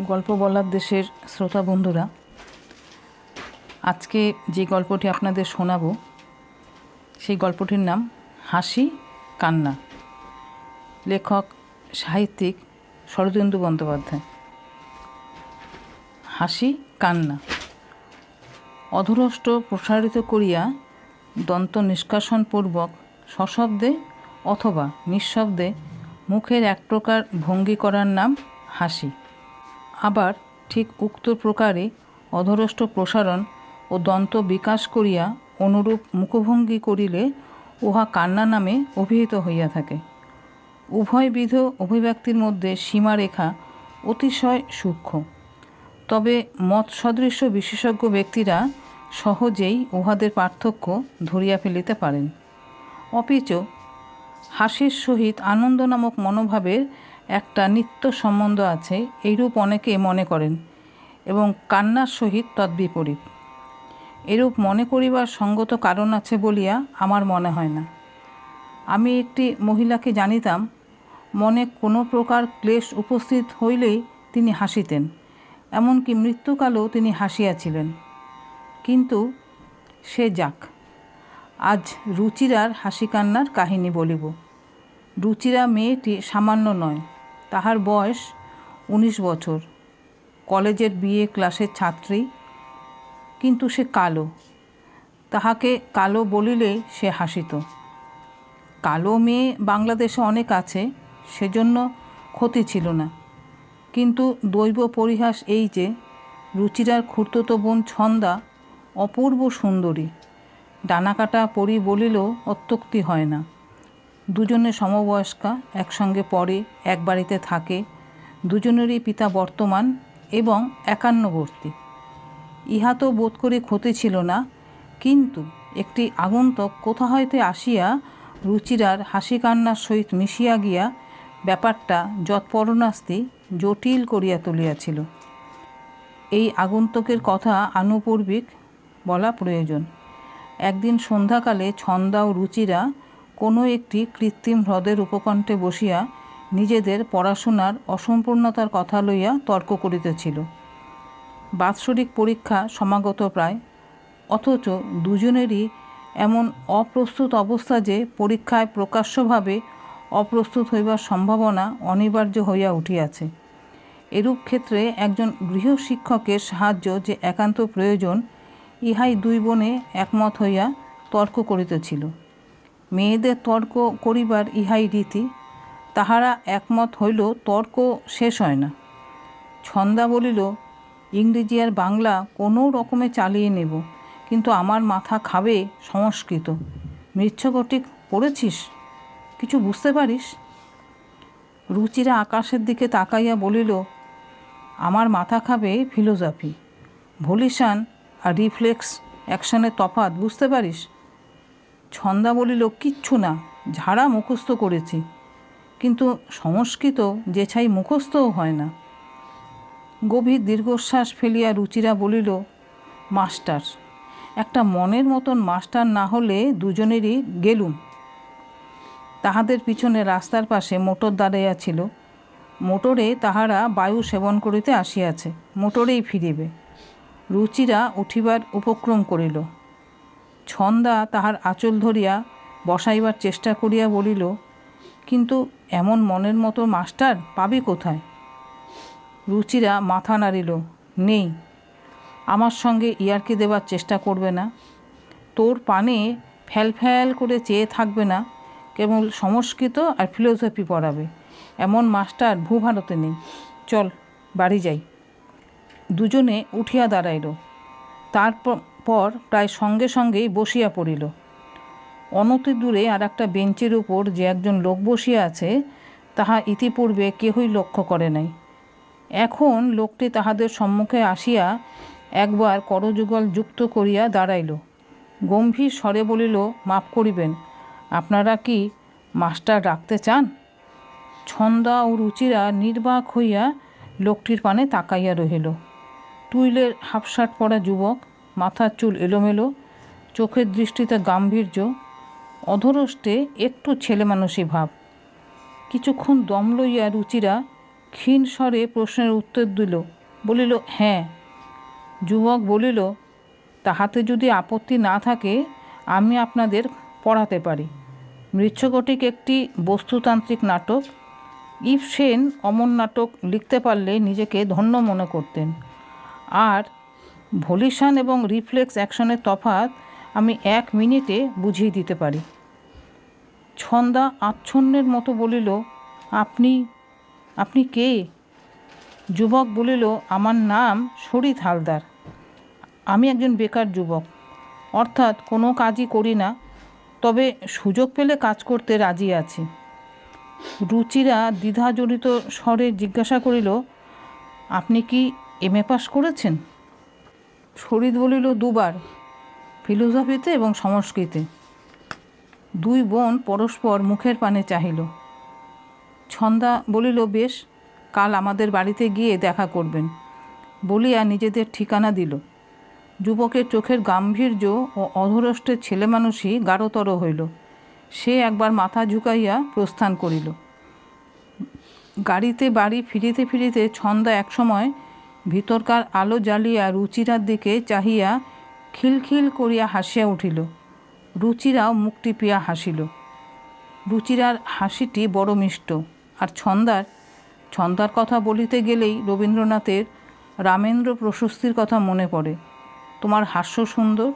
গল্প বলার দেশের শ্রোতা বন্ধুরা, আজকে যে গল্পটি আপনাদের শোনাবো, সেই গল্পটির নাম হাসি কান্না। লেখক, সাহিত্যিক শরদিন্দু বন্দ্যোপাধ্যায়। হাসি কান্না। অধরষ্ট প্রসারিত করিয়া দন্ত নিষ্কাশনপূর্বক সশব্দে অথবা নিঃশব্দে মুখের এক প্রকার ভঙ্গি করার নাম হাসি। আবার ঠিক উক্ত প্রকারে অধরষ্ট প্রসারণ ও দন্ত বিকাশ করিয়া অনুরূপ মুখভঙ্গি করিলে উহা কান্না নামে অভিহিত হইয়া থাকে। উভয়বিধ অভিব্যক্তির মধ্যে সীমারেখা অতিশয় সূক্ষ্ম। তবে মত সদৃশ বিশেষজ্ঞ ব্যক্তিরা সহজেই উহাদের পার্থক্য ধরিয়া ফেলিতে পারেন। অপিচ হাসির সহিত আনন্দ নামক মনোভাবের একটা নিত্য সম্বন্ধ আছে, এইরূপ অনেকে মনে করেন এবং কান্নার সহিত তদ্বিপরীত। এরূপ মনে করিবার সঙ্গত কারণ আছে বলিয়া আমার মনে হয় না। আমি একটি মহিলাকে জানিতাম, মনে কোনো প্রকার ক্লেশ উপস্থিত হইলেই তিনি হাসিতেন, এমনকি মৃত্যুকালেও তিনি হাসিয়াছিলেন। কিন্তু সে যাক, আজ রুচিরার হাসি কান্নার কাহিনী বলিব। রুচিরা মেয়েটি সামান্য নয়। তাহার বয়স উনিশ বছর। কলেজের বিএ ক্লাসের ছাত্রী। কিন্তু সে কালো। তাহাকে কালো বলিলে সে হাসিত। কালো মেয়ে বাংলাদেশে অনেক আছে, সেজন্য ক্ষতি ছিল না। কিন্তু দৈব পরিহাস এই যে, রুচিরার খুঁড়তো বোন ছন্দা অপূর্ব সুন্দরী। ডানাকাটা পরি বলিলেও অত্যুক্তি হয় না। দুজনে সমবয়স্কা, একসঙ্গে পড়ে, এক বাড়িতে থাকে। দুজনেরই পিতা বর্তমান এবং একান্নবর্তী। ইহা তো বোধ করে ক্ষতি ছিল না, কিন্তু একটি আগন্তক কোথা হইতে আসিয়া রুচিরার হাসি কান্নার সহিত মিশিয়া গিয়া ব্যাপারটা যৎপরণাস্তি জটিল করিয়া তুলিয়াছিল। এই আগন্তকের কথা আনুপূর্বিক বলা প্রয়োজন। একদিন সন্ধ্যাকালে ছন্দা ও রুচিরা কোনো একটি কৃত্রিম হ্রদের উপকণ্ঠে বসিয়া নিজেদের পড়াশোনার অসম্পূর্ণতার কথা লইয়া তর্ক করিতেছিল। বাৎসরিক পরীক্ষা সমাগত প্রায়, অথচ দুজনেরই এমন অপ্রস্তুত অবস্থা যে পরীক্ষায় প্রকাশ্যভাবে অপ্রস্তুত হইবার সম্ভাবনা অনিবার্য হইয়া উঠিয়াছে। এরূপ ক্ষেত্রে একজন গৃহশিক্ষকের সাহায্য যে একান্ত প্রয়োজন, ইহাই দুই বোনে একমত হইয়া তর্ক করিতেছিল। মেয়েদের তর্ক করিবার ইহাই রীতি, তাহারা একমত হইল তর্ক শেষ হয় না। ছন্দা বলিল, ইংরেজি আর বাংলা কোনো রকমে চালিয়ে নেব, কিন্তু আমার মাথা খাবে সংস্কৃত। মৃচ্ছকটিক পড়েছিস? কিছু বুঝতে পারিস? রুচিরা আকাশের দিকে তাকাইয়া বলিল, আমার মাথা খাবে ফিলোজফি ভলিশান আর রিফ্লেক্স অ্যাকশনের তফাৎ বুঝতে পারিস? ছন্দা বলিল, কিচ্ছু না, ঝাড়া মুখস্থ করেছি। কিন্তু সংস্কৃত যে ছাই মুখস্থও হয় না। গভীর দীর্ঘশ্বাস ফেলিয়া রুচিরা বলিল, মাস্টার, একটা মনের মতন মাস্টার না হলে দুজনেরই গেলুম। তাহাদের পিছনে রাস্তার পাশে মোটর দাঁড়াইয়া ছিল। মোটরে তাহারা বায়ু সেবন করিতে আসিয়াছে, মোটরেই ফিরিবে। রুচিরা উঠিবার উপক্রম করিল। ছন্দা তাহার আঁচল ধরিয়া বসাইবার চেষ্টা করিয়া বলিল, কিন্তু এমন মনের মতো মাস্টার পাবি কোথায়? রুচিরা মাথা নাড়িল, নেই, আমার সঙ্গে ইয়ারকি দেবার চেষ্টা করবে না। তোর পানে ফ্যাল ফ্যাল করে চেয়ে থাকবে না, কেবল সংস্কৃত আর ফিলোসফি পড়াবে। এমন মাস্টার ভূভারতে নেই। চল, বাড়ি যাই। দুজনে উঠিয়া দাঁড়াইল। তারপর প্রায় সঙ্গে সঙ্গেই বসিয়া পড়িল। অনতি দূরে আর একটা বেঞ্চের উপর যে একজন লোক বসিয়া আছে, তাহা ইতিপূর্বে কেহই লক্ষ্য করে নাই। এখন লোকটি তাহাদের সম্মুখে আসিয়া একবার করযুগল যুক্ত করিয়া দাঁড়াইল। গম্ভীর স্বরে বলিল, মাফ করিবেন, আপনারা কি মাস্টার রাখতে চান? ছন্দা ও রুচিরা নির্বাক হইয়া লোকটির পানে তাকাইয়া রহিল। টুইলের হাফশার্ট পরা যুবক মাথার চুল এলোমেলো, চোখের দৃষ্টিতে গাম্ভীর্য, অধরষ্টে একটু ছেলে মানুষই ভাব। কিছুক্ষণ দম লইয়া রুচিরা ক্ষীণ স্বরে প্রশ্নের উত্তর দিল, বলিল হ্যাঁ। যুবক বলিল, তাহাতে যদি আপত্তি না থাকে, আমি আপনাদের পড়াতে পারি। মৃচ্ছকটিক একটি বস্তুতান্ত্রিক নাটক। ইফ সেন অমন নাটক লিখতে পারলে নিজেকে ধন্য মনে করতেন। আর ভলিউশন এবং রিফ্লেক্স অ্যাকশনের তফাৎ আমি এক মিনিটে বুঝিয়ে দিতে পারি। ছন্দা আচ্ছন্নের মতো বলিল, আপনি আপনি কে? যুবক বলিল, আমার নাম শরীর হালদার। আমি একজন বেকার যুবক। অর্থাৎ কোনো কাজই করি না, তবে সুযোগ পেলে কাজ করতে রাজি আছি। রুচিরা দ্বিধাজড়িত স্বরে জিজ্ঞাসা করিল, আপনি কি এম এ পাস করেছেন? ফরিদ বলিল দুবার, ফিলোসফিতে এবং সংস্কৃতে। দুই বোন পরস্পর মুখের পানে চাহিল। ছন্দা বলিল, বেশ, কাল আমাদের বাড়িতে গিয়ে দেখা করবেন। বলিয়া নিজেদের ঠিকানা দিল। যুবকের চোখের গাম্ভীর্য ও অধরষ্টের ছেলে মানুষই গাঢ়তর হইল। সে একবার মাথা ঝুঁকাইয়া প্রস্থান করিল। গাড়িতে বাড়ি ফিরিতে ফিরিতে ছন্দা একসময় ভিতরকার আলো জ্বালিয়া রুচিরার দিকে চাহিয়া খিলখিল করিয়া হাসিয়া উঠিল। রুচিরাও মুখ টিপিয়া হাসিল। রুচিরার হাসিটি বড় মিষ্ট। আর ছন্দার ছন্দার কথা বলিতে গেলেই রবীন্দ্রনাথের রামেন্দ্র প্রশস্তির কথা মনে পড়ে। তোমার হাস্য সুন্দর,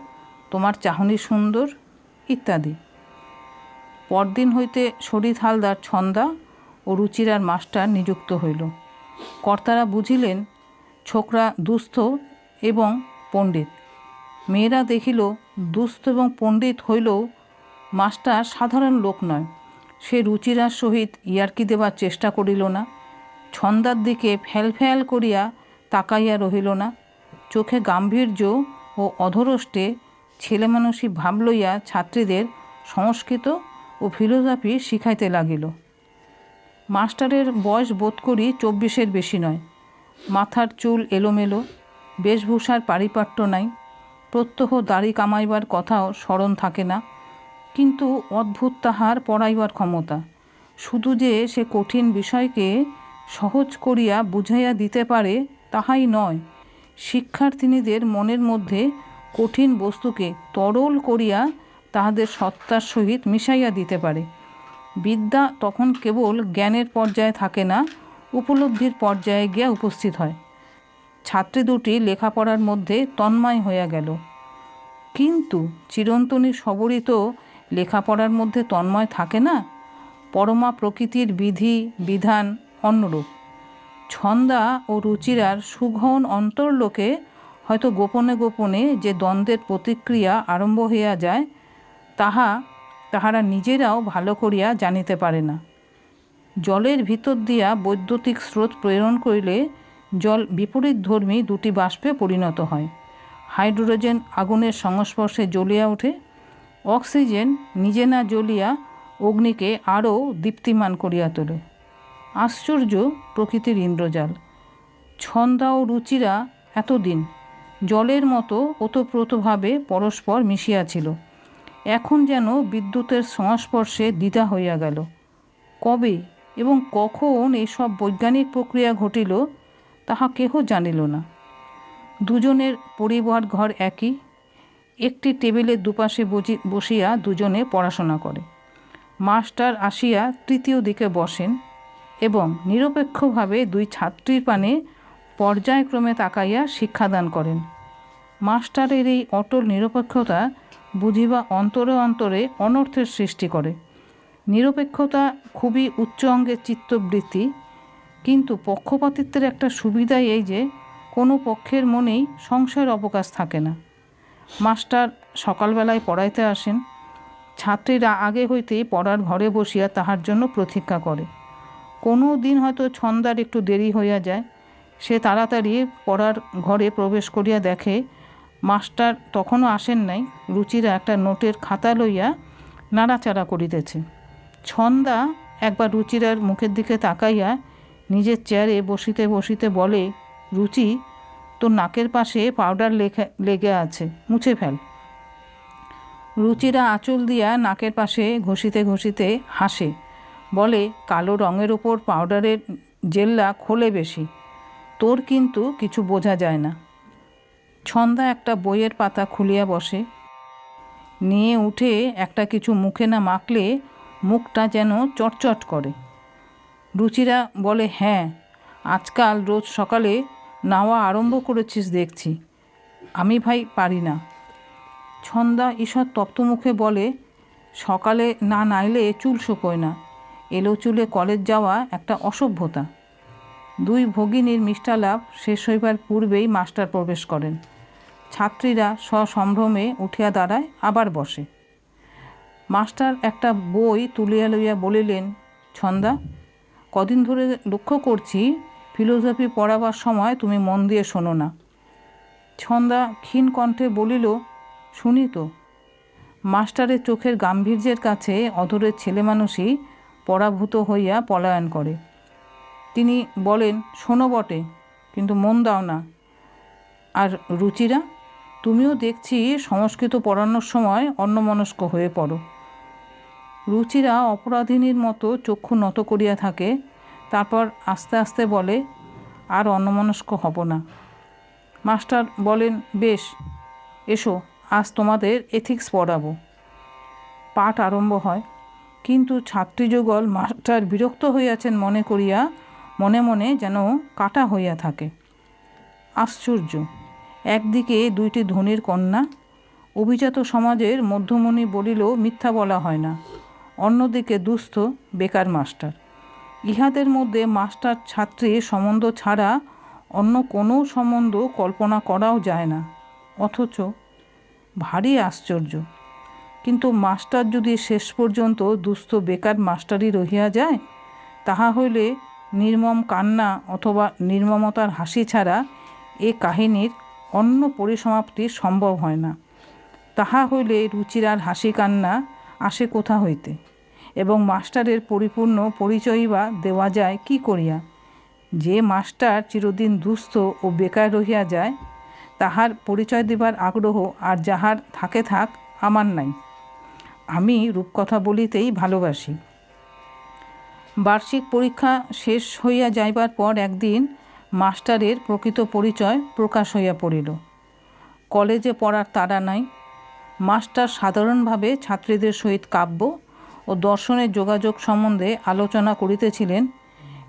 তোমার চাহনি সুন্দর ইত্যাদি। পরদিন হইতে শরীর হালদার ছন্দা ও রুচিরার মাস্টার নিযুক্ত হইল। কর্তারা বুঝিলেন ছোকরা দুস্থ এবং পণ্ডিত। মেয়েরা দেখিল, দুস্থ এবং পণ্ডিত হইলেও মাস্টার সাধারণ লোক নয়। সে রুচিরার সহিত ইয়ার্কি দেবার চেষ্টা করিল না। ছন্দার দিকে ফ্যাল ফ্যাল করিয়া তাকাইয়া রহিল না। চোখে গাম্ভীর্য ও অধরষ্টে ছেলেমানুষী ভাব লইয়া ছাত্রীদের সংস্কৃত ও ফিলোসফি শিখাইতে লাগিল। মাস্টারের বয়স বোধ করি চব্বিশের বেশি নয়। মাথার চুল এলোমেলো, বেশভূষার পারিপাট্য নাই, প্রত্যহ দাড়ি কামাইবার কথাও স্মরণ থাকে না, কিন্তু অদ্ভুত তাহার পড়াইবার ক্ষমতা। শুধু যে সে কঠিন বিষয়কে সহজ করিয়া বুঝাইয়া দিতে পারে, তাহাই নয়। শিক্ষার্থিনীদের মনের মধ্যে কঠিন বস্তুকে তরল করিয়া তাহাদের সত্তার সহিত মিশাইয়া দিতে পারে। বিদ্যা তখন কেবল জ্ঞানের পর্যায়ে থাকে না উপলব্ধির পর্যায়ে গিয়া উপস্থিত হয়। ছাত্রী দুটি লেখাপড়ার মধ্যে তন্ময় হইয়া গেল। কিন্তু চিরন্তনী সবরই তো লেখাপড়ার মধ্যে তন্ময় থাকে না, পরমা প্রকৃতির বিধি, বিধান অন্যরূপ। ছন্দা ও রুচিরার সুঘন অন্তর্লোকে হয়তো গোপনে গোপনে যে দ্বন্দ্বের প্রতিক্রিয়া আরম্ভ হইয়া যায়, তাহা তাহারা নিজেরাও ভালো করিয়া জানিতে পারে না। জলের ভিতর দিয়া বৈদ্যুতিক স্রোত প্রেরণ করিলে জল বিপরীত ধর্মী দুটি বাষ্পে পরিণত হয়। হাইড্রোজেন আগুনের সংস্পর্শে জ্বলিয়া ওঠে। অক্সিজেন নিজে না জ্বলিয়া অগ্নিকে আরও দীপ্তিমান করিয়া তোলে। আশ্চর্য প্রকৃতির ইন্দ্রজাল। ছন্দা ও রুচিরা এতদিন জলের মতো ওতপ্রোতভাবে পরস্পর মিশিয়াছিল এখন যেন বিদ্যুতের সংস্পর্শে দ্বিধা হইয়া গেল। কবে এবং কখন এসব বৈজ্ঞানিক প্রক্রিয়া ঘটিল, তাহা কেহ জানিল না। দুজনের পরিবার ঘর একই, একটি টেবিলের দুপাশে বসি বসিয়া দুজনে পড়াশোনা করে। মাস্টার আসিয়া তৃতীয় দিকে বসেন এবং নিরপেক্ষভাবে দুই ছাত্রীর পানে পর্যায়ক্রমে তাকাইয়া শিক্ষাদান করেন। মাস্টারের এই অটল নিরপেক্ষতা বুঝিবা অন্তরে অন্তরে অনর্থের সৃষ্টি করে। নিরপেক্ষতা খুবই উচ্চ অঙ্গের চিত্তবৃত্তি, কিন্তু পক্ষপাতিত্বের একটা সুবিধাই এই যে, কোনো পক্ষের মনেই সংশয়ের অবকাশ থাকে না। মাস্টার সকালবেলায় পড়াইতে আসেন। ছাত্রীরা আগে হইতেই পড়ার ঘরে বসিয়া তাহার জন্য প্রতীক্ষা করে। কোনো দিন হয়তো ছন্দার একটু দেরি হইয়া যায়। সে তাড়াতাড়ি পড়ার ঘরে প্রবেশ করিয়া দেখে, মাস্টার তখনও আসেন নাই। রুচিরা একটা নোটের খাতা লইয়া নাড়াচাড়া করিতেছে। ছন্দা একবার রুচিরার মুখের দিকে তাকাইয়া নিজের চেয়ারে বসিতে বসিতে বলে, রুচি, তোর নাকের পাশে পাউডার লেখা, লেগে আছে, মুছে ফেল। রুচিরা আঁচল দিয়া নাকের পাশে ঘষিতে ঘষিতে হাসে, বলে, কালো রঙের ওপর পাউডারের জেল্লা খোলে বেশি, তোর কিন্তু কিছু বোঝা যায় না। ছন্দা একটা বইয়ের পাতা খুলিয়া বসে, নিয়ে উঠে একটা কিছু মুখে না মাখলে মুখটা যেন চটচট করে। রুচিরা বলে হ্যাঁ আজকাল রোজ সকালে নাওয়া আরম্ভ করেছিস দেখছি। আমি ভাই পারি না। ছন্দা ঈষৎ তপ্তমুখে বলে, সকালে না নাইলে চুল শুকোয় না। এলো চুলে কলেজ যাওয়া একটা অসভ্যতা। দুই ভগিনীর মিষ্টালাভ শেষ হইবার পূর্বেই মাস্টার প্রবেশ করেন। ছাত্রীরা সসম্ভ্রমে উঠিয়া দাঁড়ায়, আবার বসে। মাস্টার একটা বই তুলিয়া লইয়া বলিলেন, ছন্দা, কদিন ধরে লক্ষ্য করছি ফিলোসফি পড়াবার সময় তুমি মন দিয়ে শোনো না। ছন্দা ক্ষীণ কণ্ঠে বলিল, শুনি তো। মাস্টারের চোখের গাম্ভীর্যের কাছে অধরের ছেলে মানুষই পরাভূত হইয়া পলায়ন করে। তিনি বলেন, শোনো বটে, কিন্তু মন দাও না। আর রুচিরা, তুমিও দেখছি সংস্কৃত পড়ানোর সময় অন্যমনস্ক হয়ে পড়ো। রুচিরা অপরাধিনীর মতো চক্ষু নত করিয়া থাকে, তারপর আস্তে আস্তে বলে, আর অন্যমনস্ক হব না। মাস্টার বলেন, বেশ, এসো, আজ তোমাদের এথিক্স পড়াবো। পাঠ আরম্ভ হয়। কিন্তু ছাত্রীযুগল মাস্টার বিরক্ত হইয়াছেন মনে করিয়া মনে মনে যেন কাটা হইয়া থাকে। আশ্চর্য, একদিকে দুইটি ধনির কন্যা, অভিজাত সমাজের মধ্যমণি বলিলেও মিথ্যা বলা হয় না। অন্যদিকে দুস্থ বেকার মাস্টার। ইহাদের মধ্যে মাস্টার ছাত্রী সম্বন্ধ ছাড়া অন্য কোনো সম্বন্ধ কল্পনা করাও যায় না। অথচ ভারী আশ্চর্য। কিন্তু মাস্টার যদি শেষ পর্যন্ত দুস্থ বেকার মাস্টারই রহিয়া যায়, তাহা হইলে নির্মম কান্না অথবা নির্মমতার হাসি ছাড়া এ কাহিনীর অন্য পরিসমাপ্তি সম্ভব হয় না। তাহা হইলে রুচির আর হাসি কান্না আসে কোথা হইতে? এবং মাস্টারের পরিপূর্ণ পরিচয়ই বা দেওয়া যায় কি করিয়া? যে মাস্টার চিরদিন দুস্থ ও বেকার রহিয়া যায়, তাহার পরিচয় দিবার আগ্রহ আর যাহার থাকে থাক, আমার নাই। আমি রূপকথা বলিতেই ভালোবাসি। বার্ষিক পরীক্ষা শেষ হইয়া যাইবার পর একদিন মাস্টারের প্রকৃত পরিচয় প্রকাশ হইয়া পড়িল। কলেজে পড়ার তাড়া নাই মাস্টার সাধারণভাবে ছাত্রীদের সহিত কাব্য ও দর্শনের যোগাযোগ সম্বন্ধে আলোচনা করিতেছিলেন,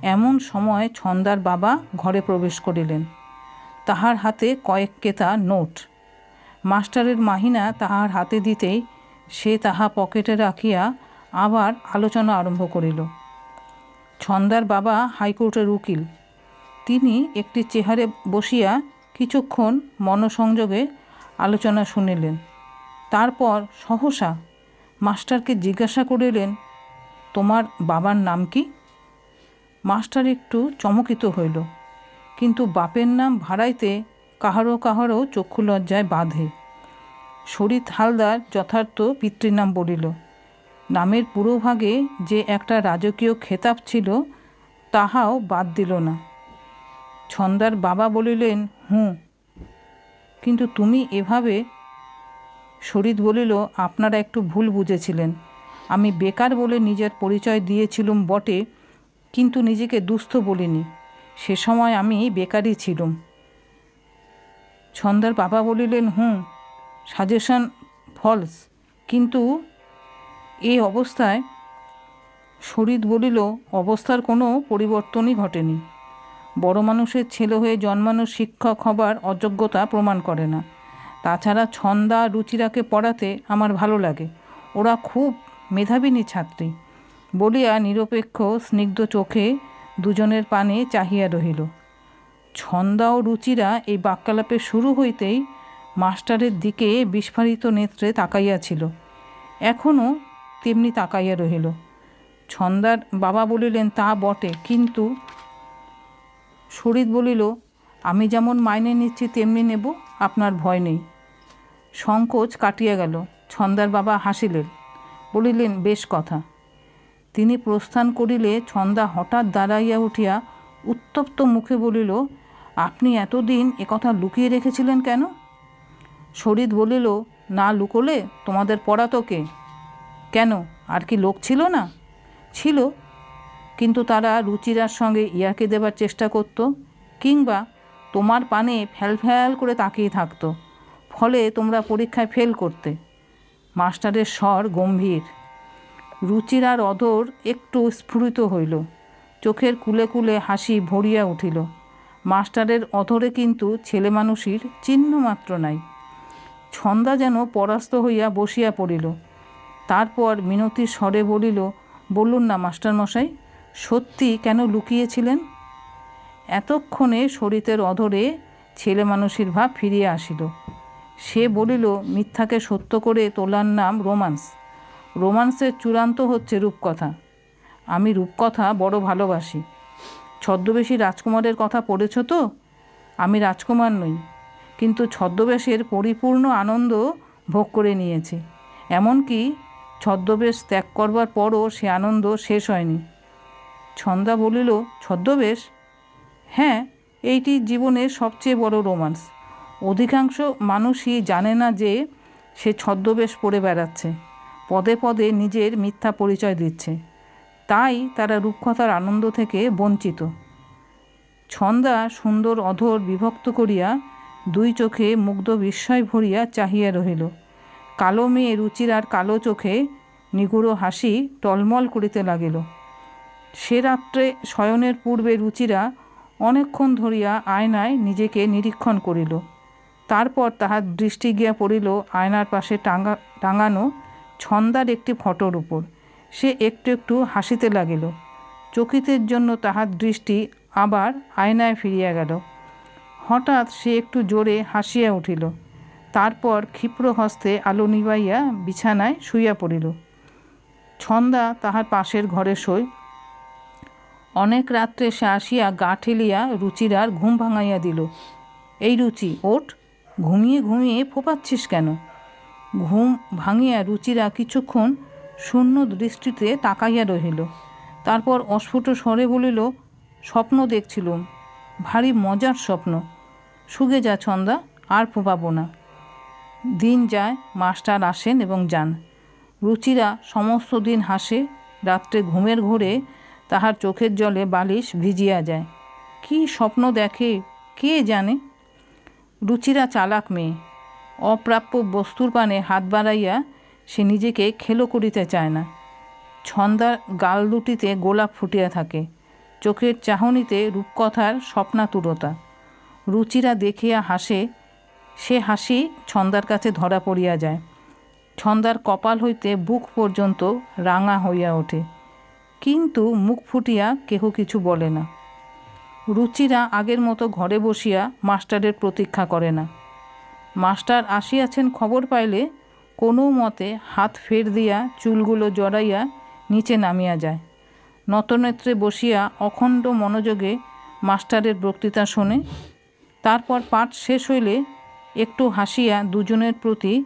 এমন সময় ছন্দার বাবা ঘরে প্রবেশ করিলেন। তাহার হাতে কয়েক কেতা নোট। মাস্টারের মাহিনা তাহার হাতে দিতেই সে তাহা পকেটে রাখিয়া আবার আলোচনা আরম্ভ করিল। ছন্দার বাবা হাইকোর্টের উকিল। তিনি একটি চেহারে বসিয়া কিছুক্ষণ মনসংযোগে আলোচনা শুনিলেন। তারপর সহসা মাস্টারকে জিজ্ঞাসা করিলেন, তোমার বাবার নাম কি? মাস্টার একটু চমকিত হইল, কিন্তু বাপের নাম ভাড়াইতে কাহারও কাহারও চক্ষু লজ্জায় বাঁধে। শরীর হালদার যথার্থ পিতৃনাম বলিল, নামের পুরোভাগে যে একটা রাজকীয় খেতাব ছিল, তাহাও বাদ দিল না। ছন্দার বাবা বলিলেন, হুঁ, কিন্তু তুমি এভাবে শরীদ বলিল, আপনারা একটু ভুল বুঝেছিলেন। আমি বেকার বলে নিজের পরিচয় দিয়েছিলুম বটে, কিন্তু নিজেকে দুস্থ বলিনি। সে সময় আমি বেকারই ছিলুম। ছন্দার বাবা বলিলেন হুঁ সাজেশন ফলস কিন্তু এই অবস্থায় শরীদ বলিল, অবস্থার কোনো পরিবর্তনই ঘটেনি। বড় মানুষের ছেলে হয়ে জন্মানো শিক্ষক হবার অযোগ্যতা প্রমাণ করে না। তাছাড়া ছন্দা রুচিরাকে পড়াতে আমার ভালো লাগে। ওরা খুব মেধাবিনী ছাত্রী। বলিয়া নিরপেক্ষ স্নিগ্ধ চোখে দুজনের পানে চাহিয়া রহিল। ছন্দা ও রুচিরা এই বাক্যালাপে শুরু হইতেই মাস্টারের দিকে বিস্ফারিত নেত্রে তাকাইয়াছিল। এখনও তেমনি তাকাইয়া রহিল। ছন্দার বাবা বলিলেন, তা বটে, কিন্তু? শরীর বলিল, আমি যেমন মাইনে নিচ্ছি, তেমনি নেব। আপনার ভয় নেই। সংকোচ কাটিয়া গেল, ছন্দার বাবা হাসিলেন, বলিলেন, বেশ কথা। তিনি প্রস্থান করিলে ছন্দা হঠাৎ দাঁড়াইয়া উঠিয়া উত্তপ্ত মুখে বলিল, আপনি এতদিন একথা লুকিয়ে রেখেছিলেন কেন? শরীর বলিল, না লুকোলে তোমাদের পড়াতো কে? কেন? আর কি লোক ছিল না? ছিল, কিন্তু তারা রুচিরার সঙ্গে ইয়াকে দেবার চেষ্টা করত, কিংবা তোমার পানে ফ্যাল ফ্যাল করে তাকিয়ে থাকতো। ফলে তোমরা পরীক্ষায় ফেল করতে। মাস্টারের স্বর গম্ভীর। রুচিরার অধর একটু স্ফুরিত হইল। চোখের কুলে কুলে হাসি ভরিয়া উঠিল। মাস্টারের অধরে কিন্তু ছেলে মানুষের চিহ্ন মাত্র নাই। ছন্দা যেন পরাস্ত হইয়া বসিয়া পড়িল। তারপর মিনতির স্বরে বলিল, বলুন না, মাস্টারমশাই, সত্যি কেন লুকিয়েছিলেন? এতক্ষণে শরীরের অধরে ছেলে মানুষের ভাব ফিরিয়া আসিল। সে বলিল, মিথ্যাকে সত্য করে তোলার নাম রোমান্স। রোমান্সের চূড়ান্ত হচ্ছে রূপকথা। আমি রূপকথা বড় ভালোবাসি। ছদ্মবেশী রাজকুমারের কথা পড়েছ তো? আমি রাজকুমার নই, কিন্তু ছদ্মবেশের পরিপূর্ণ আনন্দ ভোগ করে নিয়েছি। এমনকি ছদ্মবেশ ত্যাগ করবার পরও সে আনন্দ শেষ হয়নি। ছন্দা বলিল, ছদ্মবেশ? হ্যাঁ এইটি জীবনের সবচেয়ে বড় রোমান্স। অধিকাংশ মানুষই জানে না যে সে ছদ্মবেশ পরে বেড়াচ্ছে, পদে পদে নিজের মিথ্যা পরিচয় দিচ্ছে। তাই তারা রূপকথার আনন্দ থেকে বঞ্চিত। ছন্দা সুন্দর অধর বিভক্ত করিয়া দুই চোখে মুগ্ধ বিস্ময় ভরিয়া চাহিয়া রহিল। কালো মেয়ে রুচির আর কালো চোখে নিগুড়ো হাসি টলমল করিতে লাগিল। সে রাত্রে শয়নের পূর্বে রুচিরা অনেকক্ষণ ধরিয়া আয়নায় নিজেকে নিরীক্ষণ করিল। তারপর তাহার দৃষ্টি গিয়া পড়িল আয়নার পাশে টাঙ্গা টাঙানো ছন্দার একটি ফটোর উপর। সে একটু একটু হাসিতে লাগিল। চকিতের জন্য তাহার দৃষ্টি আবার আয়নায় ফিরিয়া গেল। হঠাৎ সে একটু জোরে হাসিয়া উঠিল। তারপর ক্ষিপ্র হস্তে আলো নিবাইয়া বিছানায় শুইয়া পড়িল। ছন্দা তাহার পাশের ঘরে শোয় অনেক রাত্রে সে আসিয়া গা ঠেলিয়া রুচিরার ঘুম ভাঙাইয়া দিল। এই রুচি, ওঠ। ঘুমিয়ে ঘুমিয়ে ফোপাচ্ছিস কেন? ঘুম ভাঙিয়া রুচিরা কিছুক্ষণ শূন্য দৃষ্টিতে তাকাইয়া রহিল। তারপর অস্ফুট স্বরে বলিল, স্বপ্ন দেখছিলুম। ভারী মজার স্বপ্ন। সুগে যা ছন্দা, আর ফোপাবো না। দিন যায়, মাস্টার আসেন এবং যান। রুচিরা সমস্ত দিন হাসে, রাত্রে ঘুমের ঘোরে তাহার চোখের জলে বালিশ ভিজিয়া যায়। কি স্বপ্ন দেখে, কে জানে? রুচিরা চালাক মেয়ে। অপ্রাপ্য বস্তুর পানে হাত বাড়াইয়া সে নিজেকে খেলো করিতে চায় না। ছন্দার গাল দুটিতে গোলাপ ফুটিয়া থাকে। চোখের চাহনিতে রূপকথার স্বপ্নাতুরতা। রুচিরা দেখিয়া হাসে, সে হাসি ছন্দার কাছে ধরা পড়িয়া যায়। ছন্দার কপাল হইতে বুক পর্যন্ত রাঙা হইয়া ওঠে। কিন্তু মুখ ফুটিয়া কেহ কিছু বলে না। রুচিরা আগের মতো ঘরে বসিয়া মাস্টারের প্রতীক্ষা করে না। মাস্টার আসিয়াছেন খবর পাইলে কোনো মতে হাত ফের দিয়া চুলগুলো জড়াইয়া নিচে নামিয়া যায়। নতনেত্রে বসিয়া অখণ্ড মনোযোগে মাস্টারের বক্তৃতা শোনে। তারপর পাঠ শেষ হইলে একটু হাসিয়া দুজনের প্রতি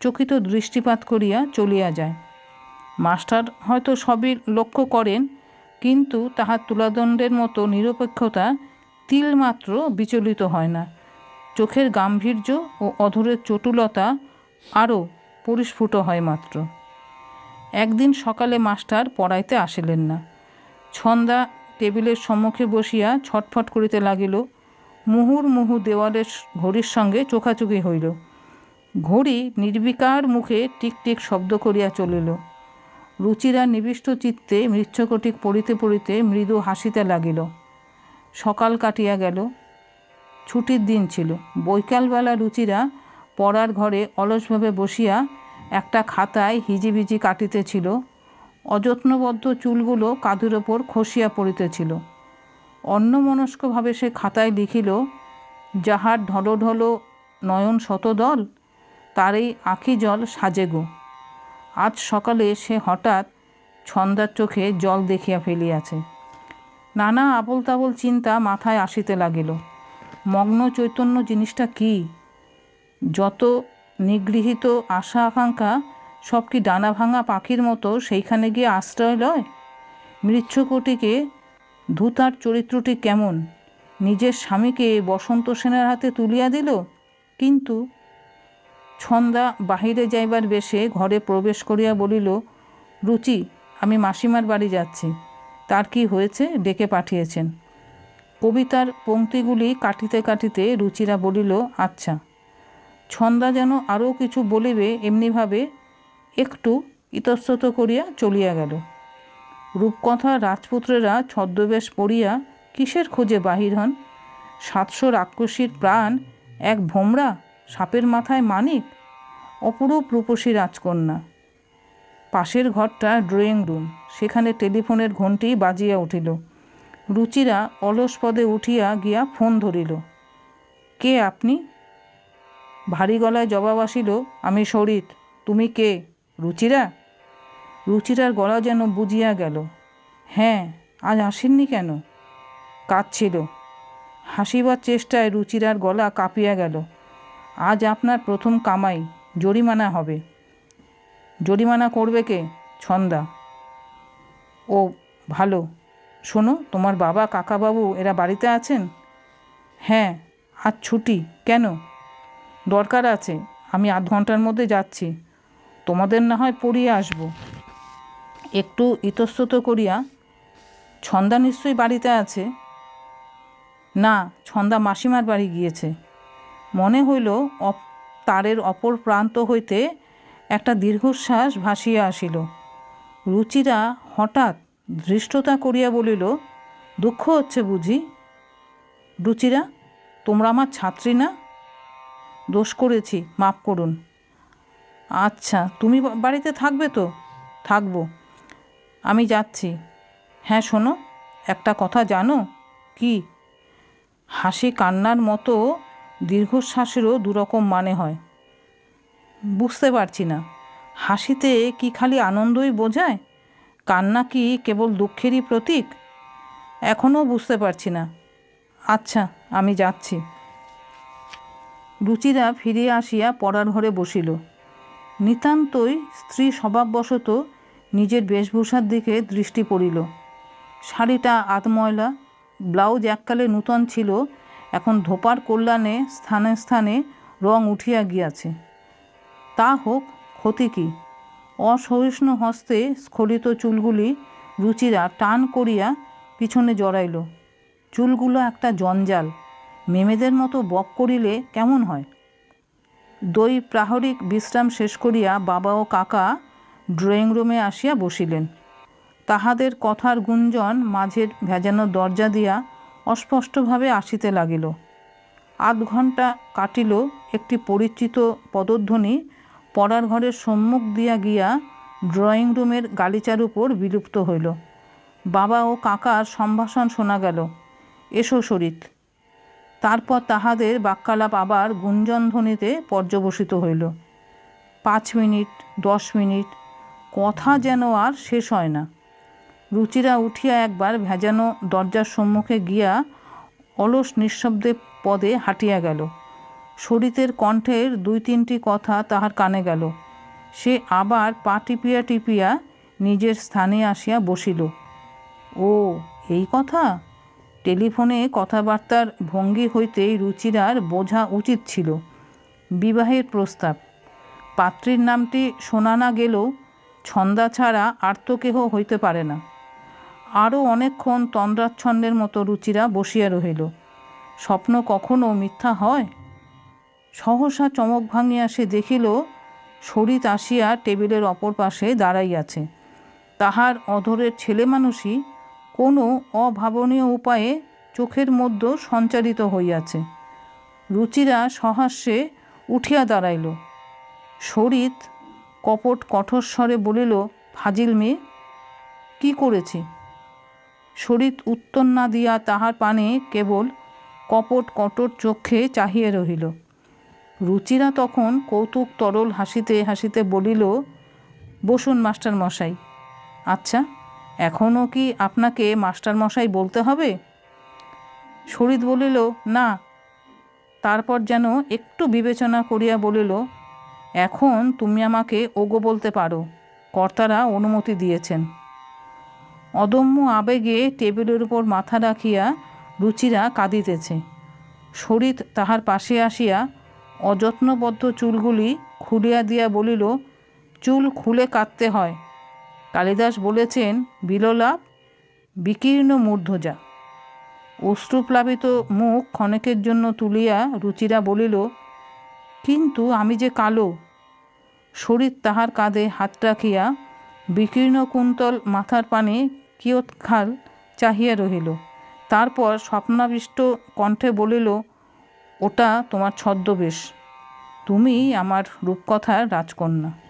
চকিত দৃষ্টিপাত করিয়া চলিয়া যায়। মাস্টার হয়তো সবই লক্ষ্য করেন, কিন্তু তাহার তুলাদণ্ডের মতো নিরপেক্ষতা তিলমাত্র বিচলিত হয় না। চোখের গাম্ভীর্য ও অধরের চটুলতা আরও পরিস্ফুট হয় মাত্র। একদিন সকালে মাস্টার পড়াইতে আসিলেন না। ছন্দা টেবিলের সম্মুখে বসিয়া ছটফট করিতে লাগিল। মুহুর মুহু দেওয়ালের ঘড়ির সঙ্গে চোখাচোখি হইল। ঘড়ি নির্বিকার মুখে টিক টিক শব্দ করিয়া চলিল। রুচিরা নিবিষ্ট চিত্তে মৃচ্ছকটিক পড়িতে পড়িতে মৃদু হাসিতে লাগিল। সকাল কাটিয়া গেল। ছুটির দিন ছিল। বৈকালবেলা রুচিরা পড়ার ঘরে অলসভাবে বসিয়া একটা খাতায় হিজিবিজি কাটিতেছিল। অযত্নবদ্ধ চুলগুলো কাঁধের ওপর খসিয়া পড়িতেছিল। অন্যমনস্কভাবে সে খাতায় লিখিল, যাহার ঢলো ঢলো নয়ন শতদল তারই আঁখি জল সাজে গো। আজ সকালে সে হঠাৎ ছন্দার চোখে জল দেখিয়া ফেলিয়াছে। নানা আবল তাবল চিন্তা মাথায় আসিতে লাগিল। মগ্ন চৈতন্য জিনিসটা কি? যত নিগৃহীত আশা আকাঙ্ক্ষা, সব কি ডানা ভাঙা পাখির মতো সেইখানে গিয়ে আশ্রয় লয়? মৃচ্ছকটিকে, ধূতার চরিত্রটি কেমন? নিজের স্বামীকে বসন্ত সেনের হাতে তুলিয়া দিল? কিন্তু ছন্দা বাহিরে যাইবার বেশে ঘরে প্রবেশ করিয়া বলিল, রুচি, আমি মাসিমার বাড়ি যাচ্ছি। তার কি হয়েছে? ডেকে পাঠিয়েছেন। কবিতার পংক্তিগুলি কাটিতে কাটিতে রুচিরা বলিল আচ্ছা ছন্দা যেন আরও কিছু বলিবে, এমনিভাবে একটু ইতস্তত করিয়া চলিয়া গেল। রূপকথা রাজপুত্রেরা ছদ্মবেশ পড়িয়া কিসের খোঁজে বাহির হন? সাতশো রাক্ষসীর প্রাণ এক ভোমরা? সাপের মাথায় মানিক? অপরূপ রূপসী রাজকন্যা। পাশের ঘরটা ড্রয়িং রুম, সেখানে টেলিফোনের ঘণ্টি বাজিয়া উঠিল। রুচিরা অলস পদে উঠিয়া গিয়া ফোন ধরিল। কে আপনি? ভারী গলায় জবাব আসিল, আমি শরিত তুমি কে? রুচিরা? রুচিরার গলা যেন বুঝিয়া গেল। হ্যাঁ আজ আসেননি কেন? কাজ ছিল হাসিবার চেষ্টায় রুচিরার গলা কাঁপিয়া গেল। আজ আপনার প্রথম কামাই জরিমানা হবে। জরিমানা করবে কে? ছন্দা। ও, ভালো। শোনো, তোমার বাবা, কাকাবাবু, এরা বাড়িতে আছেন? হ্যাঁ আজ ছুটি। কেন? দরকার আছে। আমি আধ ঘণ্টার মধ্যে যাচ্ছি। তোমাদের না হয় পড়িয়ে আসব। একটু ইতস্তত করিয়া, ছন্দা নিশ্চয়ই বাড়িতে আছে? না, ছন্দা মাসিমার বাড়ি গিয়েছে। মনে হইল তারের অপর প্রান্ত হইতে একটা দীর্ঘশ্বাস ভাসিয়া আসিল। রুচিরা হঠাৎ ধৃষ্টতা করিয়া বলিল, দুঃখ হচ্ছে বুঝি? রুচিরা, তোমরা আমার ছাত্রী না? দোষ করেছি, মাফ করুন। আচ্ছা তুমি বাড়িতে থাকবে তো? থাকব। আমি যাচ্ছি। হ্যাঁ শোনো, একটা কথা জানো? কি? হাসি কান্নার মতো দীর্ঘশ্বাসেরও দুরকম মানে হয়। বুঝতে পারছি না, হাসিতে কি খালি আনন্দই বোঝায়? কান্না কি কেবল দুঃখেরই প্রতীক? এখনও বুঝতে পারছি না। আচ্ছা আমি যাচ্ছি। রুচিরা ফিরিয়া আসিয়া পড়ার ঘরে বসিল। নিতান্তই স্ত্রী স্বভাববশত নিজের বেশভূষার দিকে দৃষ্টি পড়িল। শাড়িটা আধময়লা, ব্লাউজ এককালে নূতন ছিল এখন ধোপার কল্যাণে স্থানে স্থানে রং উঠিয়া গিয়াছে। তা হোক, ক্ষতি কি? অসহিষ্ণু হস্তে স্খলিত চুলগুলি রুচিরা টান করিয়া পিছনে জড়াইল। চুলগুলো একটা জঞ্জাল। মেমেদের মতো বক করিলে কেমন হয়? দই প্রাহরিক বিশ্রাম শেষ করিয়া বাবা ও কাকা ড্রয়িং রুমে আসিয়া বসিলেন। তাহাদের কথার গুঞ্জন মাঝের ভেজানো দরজা দিয়া অস্পষ্টভাবে আসিতে লাগিল। আধ ঘণ্টা কাটিল একটি পরিচিত পদধ্বনি পড়ার ঘরের সম্মুখ দিয়া গিয়া ড্রয়িং রুমের গালিচার উপর বিলুপ্ত হইল। বাবা ও কাকার সম্ভাষণ শোনা গেল, এসো শরিত তারপর তাহাদের বাক্যালাপ আবার গুঞ্জনধ্বনিতে পর্যবসিত হইল, পাঁচ মিনিট, দশ মিনিট, কথা যেন আর শেষ হয় না। রুচিরা উঠিয়া একবার ভেজানো দরজার সম্মুখে গিয়া অলস নিঃশব্দে পদে হাঁটিয়া গেল। শরীতের কণ্ঠের দুই তিনটি কথা তাহার কানে গেল। সে আবার পা টিপিয়া টিপিয়া নিজের স্থানে আসিয়া বসিল। ও, এই কথা? টেলিফোনে কথাবার্তার ভঙ্গি হইতেই রুচিরার বোঝা উচিত ছিল। বিবাহের প্রস্তাব। পাত্রীর নামটি শোনা না গেলেও ছন্দা ছাড়া আর তো কেহ হইতে পারে না। আরও অনেকক্ষণ তন্দ্রাচ্ছন্দের মতো রুচিরা বসিয়া রহিল। স্বপ্ন কখনো মিথ্যা হয়? সহসা চমক ভাঙিয়া সে দেখিল শরিত আসিয়া টেবিলের অপর পাশে দাঁড়াইয়াছে। তাহার অধরের ছেলে মানুষই কোনো অভাবনীয় উপায়ে চোখের মধ্যে সঞ্চারিত হইয়াছে। রুচিরা সহাস্যে উঠিয়া দাঁড়াইল। শরিত কপট কঠোর স্বরে বলিল, ফাজিল মেয়ে, কি করেছি? শরিত উত্তর না দিয়া তাহার পানে কেবল কপট কটর চক্ষে চাহিয়া রহিল। রুচিরা তখন কৌতুক তরল হাসিতে হাসিতে বলিল, বসুন মাস্টার মশাই। আচ্ছা এখনও কি আপনাকে মাস্টার মশাই বলতে হবে? শরিত বলিল, না। তারপর যেন একটু বিবেচনা করিয়া বলিল, এখন তুমি আমাকে ওগো বলতে পারো। কর্তারা অনুমতি দিয়েছেন। অদম্য আবেগে টেবিলের উপর মাথা রাখিয়া রুচিরা কাঁদিতেছে। শরিত তাহার পাশে আসিয়া অযত্নবদ্ধ চুলগুলি খুলিয়া দিয়া বলিল, চুল খুলে কাটতে হয়। কালিদাস বলেছেন বিলোলাপ বিকীর্ণ মূর্ধজা। অশ্রুপ্লাবিত মুখ ক্ষণেকের জন্য তুলিয়া রুচিরা বলিল, কিন্তু আমি যে কালো। শরীর তাহার কাঁধে হাত রাখিয়া বিকীর্ণ কুন্তল মাথার পানে কিয়ৎখাল চাহিয়া রহিল। তারপর স্বপ্নাবিষ্ট কণ্ঠে বলিল, ওটা তোমার ছদ্মবেশ। তুমি আমার রূপকথার রাজকন্যা।